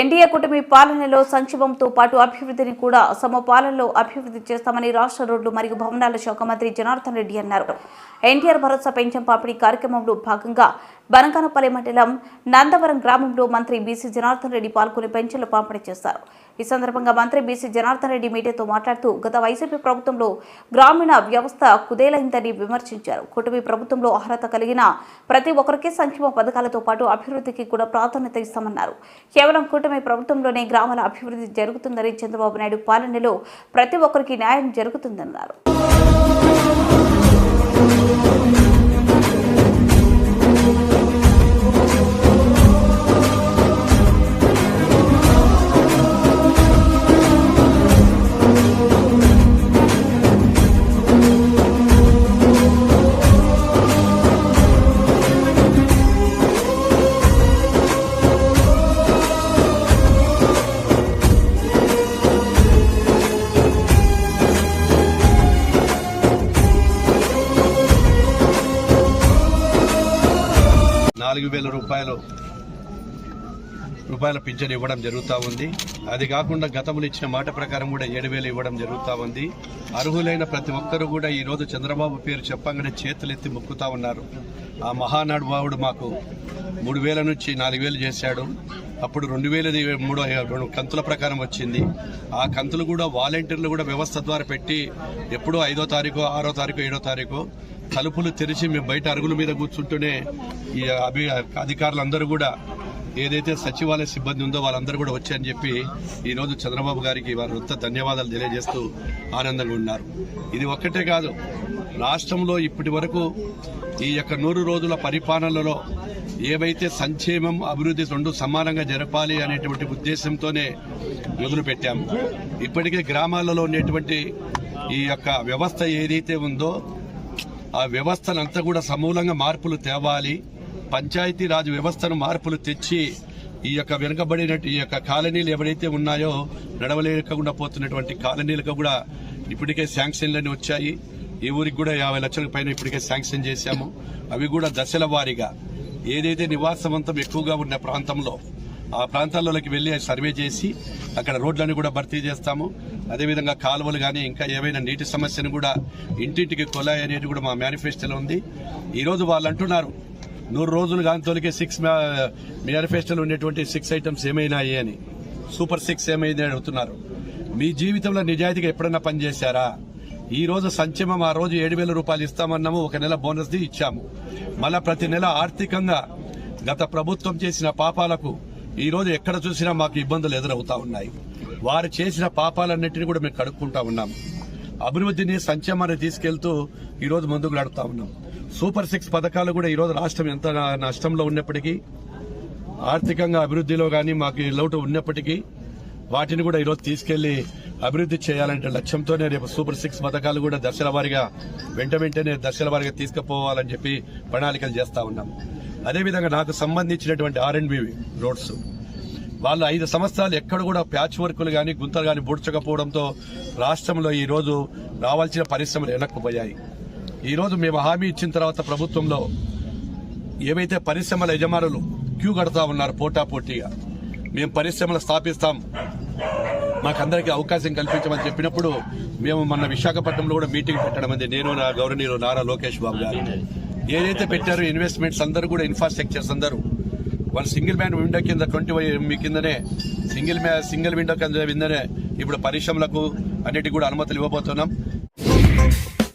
NDA కూటమి పాలనలో సంక్షేమంతో పాటు అభివృద్ధిని కూడా సమ పాలనలో అభివృద్ధి చేస్తామని రాష్ట్ర రోడ్లు మరియు భవనాల శాఖ మంత్రి జనార్దన్ రెడ్డి అన్నారు. ఎన్టీఆర్ భరోసా పెన్షన్ పంపిణీ కార్యక్రమంలో భాగంగా బనకానపల్లి మండలం నందవరం గ్రామంలో మంత్రి బీసీ జనార్దన్ రెడ్డి పాల్గొని పెన్షన్లు పంపిణీ చేశారు. ఈ సందర్భంగా మంత్రి బీసీ జనార్దన్ రెడ్డి మీడియాతో మాట్లాడుతూ గత వైసీపీ ప్రభుత్వంలో గ్రామీణ వ్యవస్థ కుదేలైందని విమర్శించారు. కూటమి ప్రభుత్వంలో అర్హత కలిగిన ప్రతి ఒక్కరికి సంక్షేమ పథకాలతో పాటు అభివృద్ధికి కూడా ప్రాధాన్యత ఇస్తామన్నారు. కేవలం కూటమి ప్రభుత్వంలోనే గ్రామాల అభివృద్ధి జరుగుతుందని చంద్రబాబు నాయుడు పాలనలో ప్రతి ఒక్కరికి న్యాయం జరుగుతుందన్నారు. నాలుగు వేల రూపాయలు రూపాయల పింఛను ఇవ్వడం జరుగుతూ ఉంది. అది కాకుండా గతంలో ఇచ్చిన మాట ప్రకారం కూడా ఏడు వేలు ఇవ్వడం జరుగుతూ ఉంది. అర్హులైన ప్రతి ఒక్కరూ కూడా ఈరోజు చంద్రబాబు పేరు చెప్పంగానే చేతులెత్తి మొక్కుతా ఉన్నారు. ఆ మహానాడు బావుడు మాకు మూడు వేల నుంచి నాలుగు వేలు చేశాడు. అప్పుడు రెండు వేలది మూడో రెండు కంతుల ప్రకారం వచ్చింది. ఆ కంతులు కూడా వాలంటీర్లు కూడా వ్యవస్థ ద్వారా పెట్టి ఎప్పుడో ఐదో తారీఖు ఆరో తారీఖు ఏడో తారీఖు తలుపులు తెరిచి మేము బయట అరుగుల మీద కూర్చుంటూనే ఈ అభి అధికారులందరూ కూడా ఏదైతే సచివాలయ సిబ్బంది ఉందో వాళ్ళందరూ కూడా వచ్చారని చెప్పి ఈరోజు చంద్రబాబు గారికి వారు వృత్త ధన్యవాదాలు తెలియజేస్తూ ఆనందంగా ఉన్నారు. ఇది ఒక్కటే కాదు రాష్ట్రంలో ఇప్పటి వరకు ఈ యొక్క నూరు రోజుల పరిపాలనలో ఏవైతే సంక్షేమం అభివృద్ధి రెండు సమానంగా జరపాలి అనేటువంటి ఉద్దేశంతోనే మొదలుపెట్టాము ఇప్పటికే గ్రామాలలో ఉండేటువంటి ఈ యొక్క వ్యవస్థ ఏదైతే ఉందో ఆ వ్యవస్థనంతా కూడా సమూలంగా మార్పులు తేవాలి. పంచాయతీరాజ్ వ్యవస్థను మార్పులు తెచ్చి ఈ యొక్క వెనుకబడిన ఈ యొక్క కాలనీలు ఎవరైతే ఉన్నాయో నడవలేకుండా పోతున్నటువంటి కాలనీలకు కూడా ఇప్పటికే శాంక్షన్లన్నీ వచ్చాయి. ఈ ఊరికి కూడా యాభై లక్షల పైన ఇప్పటికే శాంక్షన్ చేశాము. అవి కూడా దశల వారీగా ఏదైతే నివాసవంతం ఎక్కువగా ఉన్న ప్రాంతంలో ఆ ప్రాంతాల్లోకి వెళ్ళి సర్వే చేసి అక్కడ రోడ్లను కూడా భర్తీ చేస్తాము. అదేవిధంగా కాలువలు కానీ ఇంకా ఏవైనా నీటి సమస్యను కూడా ఇంటింటికి కొలాయి అనేది కూడా మా మేనిఫెస్టోలో ఉంది. ఈరోజు వాళ్ళు అంటున్నారు నూరు రోజులు కాని తొలికే సిక్స్ మేనిఫెస్టోలో ఉండేటువంటి సిక్స్ ఐటమ్స్ ఏమైనాయి అని. సూపర్ సిక్స్ ఏమైంది? అని అడుగుతున్నారు. మీ జీవితంలో నిజాయితీగా ఎప్పుడైనా పనిచేశారా? ఈ రోజు సంక్షేమం ఆ రోజు ఏడు వేల రూపాయలు ఇస్తామన్నాము ఒక నెల బోనస్ది ఇచ్చాము. మళ్ళా ప్రతి నెల ఆర్థికంగా గత ప్రభుత్వం చేసిన పాపాలకు ఈ రోజు ఎక్కడ చూసినా మాకు ఇబ్బందులు ఎదురవుతా ఉన్నాయి. వారు చేసిన పాపాలన్నింటినీ కూడా మేము కడుక్కుంటా ఉన్నాం. అభివృద్ధిని సంక్షేమాన్ని తీసుకెళ్తూ ఈరోజు ముందుకు నడుపుతా ఉన్నాం. సూపర్ సిక్స్ పథకాలు కూడా ఈరోజు రాష్ట్రం ఎంత నష్టంలో ఉన్నప్పటికీ ఆర్థికంగా అభివృద్ధిలో కానీ మాకు లోటు ఉన్నప్పటికీ వాటిని కూడా ఈరోజు తీసుకెళ్ళి అభివృద్ధి చేయాలంటే లక్ష్యంతోనే రేపు సూపర్ సిక్స్ పథకాలు కూడా దశల వారీగా వెంట వెంటనే దశల వారీగా తీసుకుపోవాలని చెప్పి ప్రణాళికలు చేస్తా ఉన్నాం. అదేవిధంగా నాకు సంబంధించినటువంటి ఆర్ అండ్ బి రోడ్స్. వాళ్ళు ఐదు సంవత్సరాలు ఎక్కడ కూడా ప్యాచ్ వర్కులు కానీ గుంతలు కానీ బూడ్చకపోవడంతో రాష్ట్రంలో ఈరోజు రావాల్సిన పరిశ్రమలు వెనక్కుపోయాయి. ఈరోజు మేము హామీ ఇచ్చిన తర్వాత ప్రభుత్వంలో ఏవైతే పరిశ్రమల యజమానులు క్యూ కడతా ఉన్నారు పోటా పోటీగా మేము పరిశ్రమలు స్థాపిస్తాం. మాకందరికీ అవకాశం కల్పించమని చెప్పినప్పుడు మేము మొన్న విశాఖపట్నంలో కూడా మీటింగ్ పెట్టడం అంది. నేను నా గౌరవనీయులు నారా లోకేష్ బాబు గారు. ఏదైతే పెట్టారో ఇన్వెస్ట్మెంట్స్ అందరూ కూడా ఇన్ఫ్రాస్ట్రక్చర్స్ అందరూ వాళ్ళు సింగిల్ మ్యాన్ విండో కింద ట్వంటీ మీ కిందనే సింగిల్ మ్యా సింగిల్ విండో కింద కిందనే ఇప్పుడు పరిశ్రమలకు అన్నిటికీ కూడా అనుమతులు ఇవ్వబోతున్నాం.